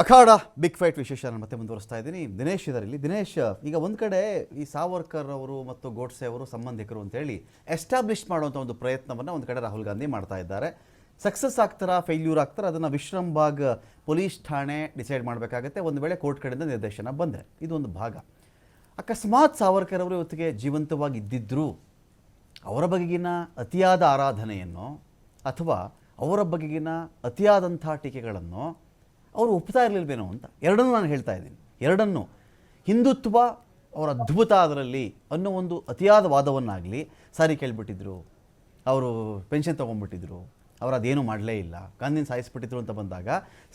ಅಖಾಡ big fight ವಿಶೇಷ ನಾನು ಮತ್ತೆ ಮುಂದುವರಿಸ್ತಾ ಇದ್ದೀನಿ. ದಿನೇಶ್ ಇದರಲ್ಲಿ. ದಿನೇಶ್, ಈಗ ಒಂದು ಕಡೆ ಈ ಸಾವರ್ಕರ್ ಅವರು ಮತ್ತು ಗೋಡ್ಸೆ ಅವರು ಸಂಬಂಧಿಕರು ಅಂತೇಳಿ ಎಸ್ಟಾಬ್ಲಿಷ್ ಮಾಡುವಂಥ ಒಂದು ಪ್ರಯತ್ನವನ್ನು ಒಂದು ಕಡೆ ರಾಹುಲ್ ಗಾಂಧಿ ಮಾಡ್ತಾ ಇದ್ದಾರೆ. ಸಕ್ಸಸ್ ಆಗ್ತಾರಾ ಫೇಲ್ಯೂರ್ ಆಗ್ತಾರೆ, ಅದನ್ನು ವಿಶ್ರಂಬಾಗ್ ಪೊಲೀಸ್ ಠಾಣೆ ಡಿಸೈಡ್ ಮಾಡಬೇಕಾಗತ್ತೆ. ಒಂದು ವೇಳೆ ಕೋರ್ಟ್ ಕಡೆಯಿಂದ ನಿರ್ದೇಶನ ಬಂದರೆ ಇದು ಒಂದು ಭಾಗ. ಅಕಸ್ಮಾತ್ ಸಾವರ್ಕರ್ ಅವರು ಇವತ್ತಿಗೆ ಜೀವಂತವಾಗಿ ಇದ್ದಿದ್ದರೂ ಅವರ ಬಗೆಗಿನ ಅತಿಯಾದ ಆರಾಧನೆಯನ್ನು ಅಥವಾ ಅವರ ಬಗೆಗಿನ ಅತಿಯಾದಂಥ ಟೀಕೆಗಳನ್ನು ಅವರು ಒಪ್ತಾ ಇರಲಿಲ್ವೇನೋ ಅಂತ. ಎರಡನ್ನೂ ನಾನು ಹೇಳ್ತಾ ಇದ್ದೀನಿ. ಎರಡನ್ನು ಹಿಂದುತ್ವ ಅವರ ಅದ್ಭುತ ಅದರಲ್ಲಿ ಅನ್ನೋ ಒಂದು ಅತಿಯಾದ ವಾದವನ್ನಾಗಲಿ ಸಾರಿ ಕೇಳಿಬಿಟ್ಟಿದ್ರು. ಅವರು ಪೆನ್ಷನ್ ತೊಗೊಂಡ್ಬಿಟ್ಟಿದ್ರು. ಅವರು ಅದೇನು ಮಾಡಲೇ ಇಲ್ಲ. ಗಾಂಧಿನ ಸಾಯಿಸ್ಬಿಟ್ಟಿದ್ರು ಅಂತ ಬಂದಾಗ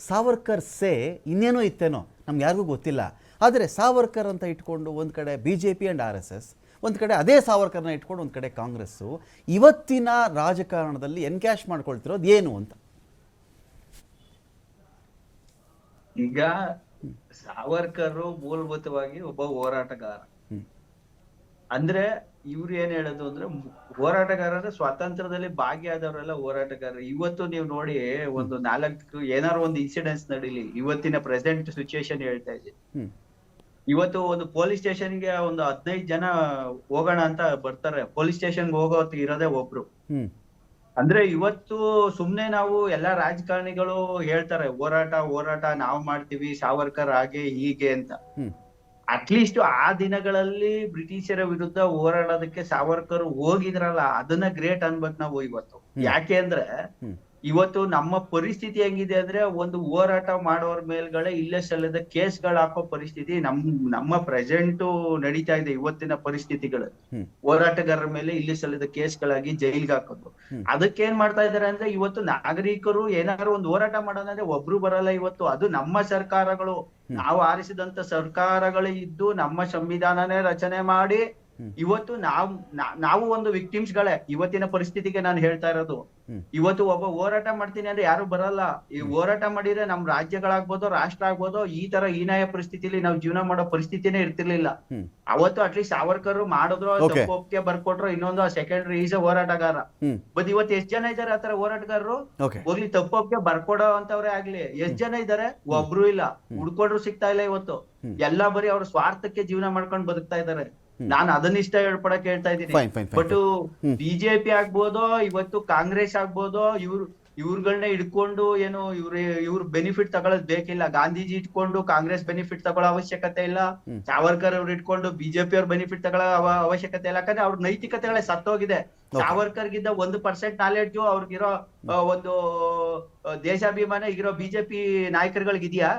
ಸಾವರ್ಕರ್ ಸೇ ಇನ್ನೇನೋ ಇತ್ತೇನೋ ನಮ್ಗೆ ಯಾರಿಗೂ ಗೊತ್ತಿಲ್ಲ. ಆದರೆ ಸಾವರ್ಕರ್ ಅಂತ ಇಟ್ಕೊಂಡು ಒಂದು ಕಡೆ B J P and R S S ಒಂದು ಕಡೆ ಅದೇ ಸಾವರ್ಕರ್ನ ಇಟ್ಕೊಂಡು ಒಂದು ಕಡೆ ಕಾಂಗ್ರೆಸ್ಸು, ಇವತ್ತಿನ ರಾಜಕಾರಣದಲ್ಲಿ ಎನ್ಕ್ಯಾಶ್ ಮಾಡ್ಕೊಳ್ತಿರೋದು ಏನು ಅಂತ. ಈಗ ಸಾವರ್ಕರ್ ಮೂಲಭೂತವಾಗಿ ಒಬ್ಬ ಹೋರಾಟಗಾರ. ಅಂದ್ರೆ ಇವ್ರು ಏನ್ ಹೇಳೋದು ಅಂದ್ರೆ ಹೋರಾಟಗಾರರ ಸ್ವಾತಂತ್ರ್ಯದಲ್ಲಿ ಭಾಗಿಯಾದವರೆಲ್ಲ ಹೋರಾಟಗಾರ ಇವತ್ತು ನೀವು ನೋಡಿ ಒಂದು ನಾಲ್ಕು ಏನಾರು ಒಂದು ಇನ್ಸಿಡೆನ್ಸ್ ನಡೀಲಿ. ಇವತ್ತಿನ ಪ್ರೆಸೆಂಟ್ ಸಿಚುಯೇಷನ್ ಹೇಳ್ತಾ ಇದ್ದೀನಿ. ಇವತ್ತು ಒಂದು ಪೊಲೀಸ್ ಸ್ಟೇಷನ್ಗೆ ಒಂದು ಹದಿನೈದು ಜನ ಹೋಗೋಣ ಅಂತ ಬರ್ತಾರೆ. ಪೊಲೀಸ್ ಸ್ಟೇಷನ್ಗೆ ಹೋಗೋ ಹೊತ್ತಿಗೆ ಇರೋದೇ ಒಬ್ರು. ಅಂದ್ರೆ ಇವತ್ತು ಸುಮ್ನೆ ನಾವು ಎಲ್ಲಾ ರಾಜಕಾರಣಿಗಳು ಹೇಳ್ತಾರೆ ಹೋರಾಟ ಹೋರಾಟ ನಾವು ಮಾಡ್ತೀವಿ ಸಾವರ್ಕರ್ ಹಾಗೆ ಹೀಗೆ ಅಂತ. ಅಟ್ಲೀಸ್ಟ್ ಆ ದಿನಗಳಲ್ಲಿ ಬ್ರಿಟಿಷರ ವಿರುದ್ಧ ಹೋರಾಡೋದಕ್ಕೆ ಸಾವರ್ಕರ್ ಹೋಗಿದ್ರಲ್ಲ ಅದನ್ನ ಗ್ರೇಟ್ ಅನ್ಬೇಕು ನಾವು ಇವತ್ತು. ಯಾಕೆ ಅಂದ್ರೆ. ಇವತ್ತು ನಮ್ಮ ಪರಿಸ್ಥಿತಿ ಹೆಂಗಿದೆ ಅಂದ್ರೆ ಒಂದು ಹೋರಾಟ ಮಾಡೋರ್ ಮೇಲ್ಗಡೆ ಇಲ್ಲೇ ಸಲ್ಲದ ಕೇಸ್ಗಳು ಹಾಕೋ ಪರಿಸ್ಥಿತಿ ನಮ್ ನಮ್ಮ ಪ್ರೆಸೆಂಟ್ ನಡೀತಾ ಇದೆ ಇವತ್ತಿನ ಪರಿಸ್ಥಿತಿಗಳು. ಹೋರಾಟಗಾರರ ಮೇಲೆ ಇಲ್ಲೇ ಸಲ್ಲದ ಕೇಸ್ಗಳಾಗಿ ಜೈಲ್ಗೆ ಹಾಕೋದು. ಅದಕ್ಕೆ ಏನ್ ಮಾಡ್ತಾ ಇದಾರೆ ಅಂದ್ರೆ ಇವತ್ತು ನಾಗರಿಕರು ಏನಾದ್ರು ಒಂದು ಹೋರಾಟ ಮಾಡೋಣ ಅಂದ್ರೆ ಒಬ್ರು ಬರಲ್ಲ ಇವತ್ತು ಅದು ನಮ್ಮ ಸರ್ಕಾರಗಳು. ನಾವು ಆರಿಸಿದಂತ ಸರ್ಕಾರಗಳು ಇದ್ದು ನಮ್ಮ ಸಂವಿಧಾನನೇ ರಚನೆ ಮಾಡಿ. ಇವತ್ತು ನಾವ್ ನಾವು ಒಂದು ವಿಕ್ಟಿಮ್ಸ್ ಗಳೇ ಇವತ್ತಿನ ಪರಿಸ್ಥಿತಿಗೆ ನಾನು ಹೇಳ್ತಾ ಇರೋದು. ಇವತ್ತು ಒಬ್ಬ ಹೋರಾಟ ಮಾಡ್ತೀನಿ ಅಂದ್ರೆ ಯಾರು ಬರಲ್ಲ. ಈ ಹೋರಾಟ ಮಾಡಿದ್ರೆ ನಮ್ ರಾಜ್ಯಗಳಾಗ್ಬೋದು ರಾಷ್ಟ್ರ ಆಗ್ಬೋದು ಈ ತರ ಹೀನಾಯ ಪರಿಸ್ಥಿತಿಲಿ ನಾವು ಜೀವನ ಮಾಡೋ ಪರಿಸ್ಥಿತಿನೇ ಇರ್ತಿರ್ಲಿಲ್ಲ. ಅವತ್ತು ಅಟ್ಲೀಸ್ಟ್ ಸಾವರ್ಕರ್ ಮಾಡಿದ್ರು ಒಪ್ಪಿಗೆ ಬರ್ಕೊಟ್ರು ಇನ್ನೊಂದು ಸೆಕೆಂಡ್ರಿ ಈಸ್ ಹೋರಾಟಗಾರ. ಬಟ್ ಇವತ್ತು ಎಷ್ಟ್ ಜನ ಇದಾರೆ ಆತರ ಹೋರಾಟಗಾರರು? ಹೋಗ್ಲಿ ತಪ್ಪೊಪ್ಪಿಗೆ ಬರ್ಕೊಡೋ ಅಂತವ್ರೆ ಆಗ್ಲಿ. ಎಷ್ಟ್ ಜನ ಇದಾರೆ? ಒಬ್ರು ಇಲ್ಲ. ಹುಡ್ಕೊಂಡ್ರು ಸಿಗ್ತಾ ಇಲ್ಲ ಇವತ್ತು. ಎಲ್ಲಾ ಬರೀ ಅವ್ರ ಸ್ವಾರ್ಥಕ್ಕೆ ಜೀವನ ಮಾಡ್ಕೊಂಡ್ ಬದುಕ್ತಾ ಇದಾರೆ. ನಾನು ಅದನ್ನ ಇಷ್ಟ ಹೇಳ್ಪಡಕ್ ಹೇಳ್ತಾ ಇದ್ದೀನಿ. ಬಟ್ ಬಿಜೆಪಿ ಆಗ್ಬೋದು ಇವತ್ತು ಕಾಂಗ್ರೆಸ್ ಆಗ್ಬೋದು ಇವ್ರು ಇವ್ರಗಳನ್ನ ಇಟ್ಕೊಂಡು ಏನು ಇವ್ರ ಇವ್ರ ಬೆನಿಫಿಟ್ ತಗೊಳ್ಳೋದ್ ಬೇಕಿಲ್ಲ. ಗಾಂಧೀಜಿ ಇಟ್ಕೊಂಡು ಕಾಂಗ್ರೆಸ್ ಬೆನಿಫಿಟ್ ತಗೊಳ್ಳೋ ಅವಶ್ಯಕತೆ ಇಲ್ಲ. ಸಾವರ್ಕರ್ ಅವ್ರು ಇಟ್ಕೊಂಡು ಬಿಜೆಪಿ ಅವ್ರ ಬೆನಿಫಿಟ್ ತಗೊಳ್ಳೋ ಅವ- ಅವಶ್ಯಕತೆ ಇಲ್ಲ. ಯಾಕಂದ್ರೆ ಅವ್ರ ನೈತಿಕತೆಗಳೇ ಸತ್ತೋಗಿದೆ. ಸಾವರ್ಕರ್ಗಿದ್ದ ಸಾವರ್ಕರ್ ಗಿದ್ದ ಒಂದು ಪರ್ಸೆಂಟ್ ನಾಲೆಡ್ಜು ಅವ್ರಿಗಿರೋ ಒಂದು ದೇಶಾಭಿಮಾನ ಈಗಿರೋ ಬಿಜೆಪಿ ನಾಯಕರುಗಳಿಗಿದ್ಯಾ?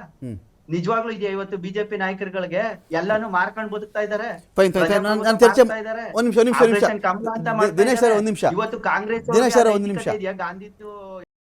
ನಿಜವಾಗ್ಲೂ ಇದೆ ಇವತ್ತು ಬಿಜೆಪಿ ನಾಯಕರುಗಳಿಗೆ ಎಲ್ಲಾನು ಮಾರ್ಕೊಂಡ್ ಬದುಕ್ತಾ ಇದಾರೆ. ಇವತ್ತು ಕಾಂಗ್ರೆಸ್ ಗಾಂಧಿ ಗಾಂಧಿದ್ದು